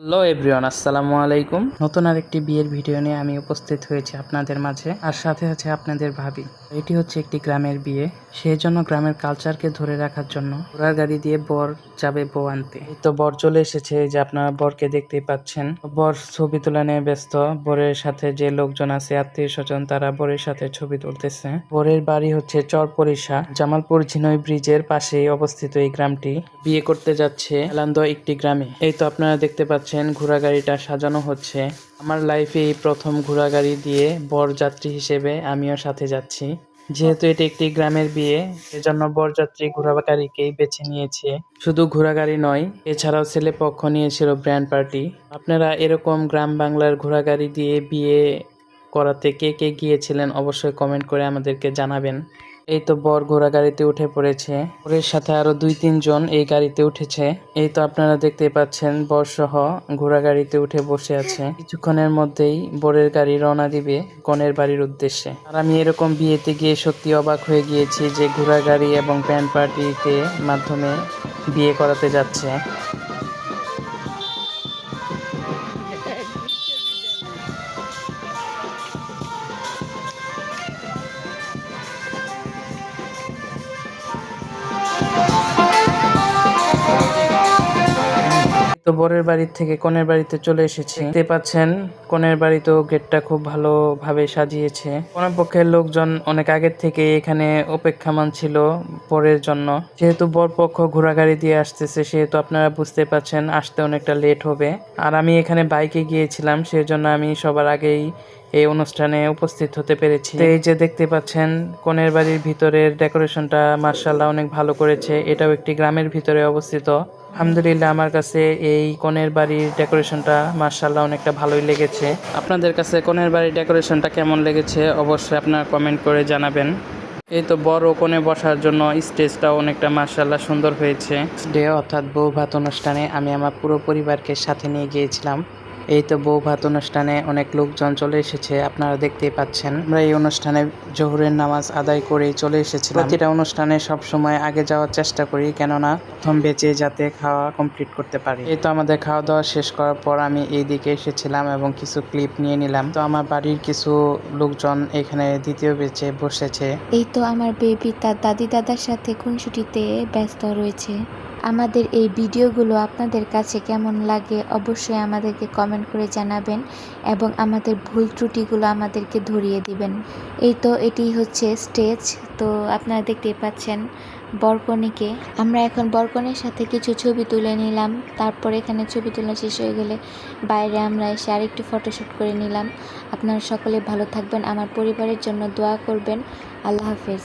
Hello everyone, আসসালামু আলাইকুম। নতুন আরেকটি বিয়ের ভিডিও নিয়ে আমি উপস্থিত হয়েছি আপনাদের মাঝে আর সাথে আছে আপনাদের ভাবি। এটি হচ্ছে একটি গ্রামের বিয়ে। সেই জন্য গ্রামের কালচারকে ধরে রাখার জন্য ঘোড়ার গাড়ি দিয়ে বর যাবে বউ আনতে। তো বর চলে এসেছে যে আপনারা বরকে দেখতেই পাচ্ছেন। বর ছবি তোলা নিয়ে ব্যস্ত। বরের সাথে যে লোকজন আছে, আত্মীয় স্বজন, তারা বরের সাথে ছবি তুলতেছে। বরের বাড়ি হচ্ছে চরপরিশা জামালপুর ঝিনই ব্রিজের পাশেই অবস্থিত এই গ্রামটি। বিয়ে করতে যাচ্ছে এলান্দ একটি গ্রামে। এই তো আপনারা দেখতে পাচ্ছেন। ঘোড়া গাড়িটা সাজানো হচ্ছে। আমার লাইফে এই প্রথম ঘোড়া গাড়ি দিয়ে বরযাত্রী হিসেবে আমিও সাথে যাচ্ছি। যেহেতু এটি একটি গ্রামের বিয়ে, এজন্য বরযাত্রী ঘোড়া গাড়িকেই বেছে নিয়েছে। শুধু ঘোড়া গাড়ি নয়, এছাড়াও ছেলে পক্ষ নিয়েছিল ব্র্যান্ড পার্টি আপনারা এরকম গ্রাম বাংলার ঘোড়া গাড়ি দিয়ে বিয়ে করাতে কে কে গিয়েছিলেন অবশ্যই কমেন্ট করে আমাদেরকে জানাবেন। এই তো বর ঘোড়া গাড়িতে উঠে পড়েছে। বরের সাথে আরও দুই তিনজন এই গাড়িতে উঠেছে। এই তো আপনারা দেখতে পাচ্ছেন, বর সহ ঘোড়া গাড়িতে উঠে বসে আছে। কিছুক্ষণের মধ্যেই বরের গাড়ি রওনা দিবে কনের বাড়ির উদ্দেশ্যে। আর আমি এরকম বিয়েতে গিয়ে সত্যি অবাক হয়ে গিয়েছি যে ঘোড়া গাড়ি এবং ব্যান্ড পার্টিতে মাধ্যমে বিয়ে করাতে যাচ্ছে। তো বরের বাড়ির থেকে কনের বাড়িতে চলে এসেছি। দেখতে পাচ্ছেন, কনের বাড়িতেও গেটটা খুব ভালোভাবে সাজিয়েছে। কনের পক্ষের লোকজন অনেক আগের থেকে এখানে অপেক্ষামান ছিল বরের জন্য। যেহেতু বর পক্ষ ঘোড়া গাড়ি দিয়ে আসতেছে, সেহেতু আপনারা বুঝতে পারছেন আসতে অনেকটা লেট হবে। আর আমি এখানে বাইকে গিয়েছিলাম, সেজন্য আমি সবার আগেই এই অনুষ্ঠানে উপস্থিত হতে পেরেছি। এই যে দেখতে পাচ্ছেন, কনের বাড়ির ভিতরের ডেকোরেশনটা মার্শাল্লাহ অনেক ভালো করেছে। এটাও একটি গ্রামের ভিতরে অবস্থিত। আলহামদুলিল্লাহ আমার কাছে এই কনের বাড়ির ডেকোরেশনটা মার্শাল্লাহ অনেকটা ভালোই লেগেছে। আপনাদের কাছে কনের বাড়ির ডেকোরেশনটা কেমন লেগেছে অবশ্যই আপনারা কমেন্ট করে জানাবেন। এই তো বড় কোণে বসার জন্য স্টেজটাও অনেকটা মার্শাল্লাহ সুন্দর হয়েছে। ডে অর্থাৎ বউ ভাত অনুষ্ঠানে আমি আমার পুরো পরিবারকে সাথে নিয়ে গিয়েছিলাম। এই তো বউ ভাত অনুষ্ঠানে অনেক লোকজন চলে এসেছে, আপনারা দেখতেই পাচ্ছেন। আমরা এই অনুষ্ঠানে জোহরের নামাজ আদায় করেই চলে এসেছিলাম। প্রতিটা অনুষ্ঠানে সব সময় আগে যাওয়ার চেষ্টা করি, কেননা প্রথম বেঁচে যাতে খাওয়া কমপ্লিট করতে পারি। এই তো আমাদের খাওয়া দাওয়া শেষ করার পর আমি এই দিকে এসেছিলাম এবং কিছু ক্লিপ নিয়ে নিলাম। তো আমার বাড়ির কিছু লোকজন এখানে দ্বিতীয় বেঁচে বসেছে। এই তো আমার বেবি তার দাদি দাদার সাথে খুনসুটিতে ব্যস্ত রয়েছে। আমাদের এই ভিডিওগুলো আপনাদের কাছে কেমন লাগে অবশ্যই আমাদেরকে কমেন্ট করে জানাবেন এবং আমাদের ভুল ত্রুটিগুলো আমাদেরকে ধরিয়ে দিবেন। এই তো এটি হচ্ছে স্টেজ তো আপনারা দেখতেই পাচ্ছেন বরকনেকে। আমরা এখন বরকনের সাথে কিছু ছবি তুলে নিলাম, তারপর এখানে ছবি তোলা শেষ হয়ে গেলে বাইরে আমরা এসে আরেকটি ফটোশ্যুট করে নিলাম। আপনারা সকলে ভালো থাকবেন, আমার পরিবারের জন্য দোয়া করবেন। আল্লাহ হাফেজ।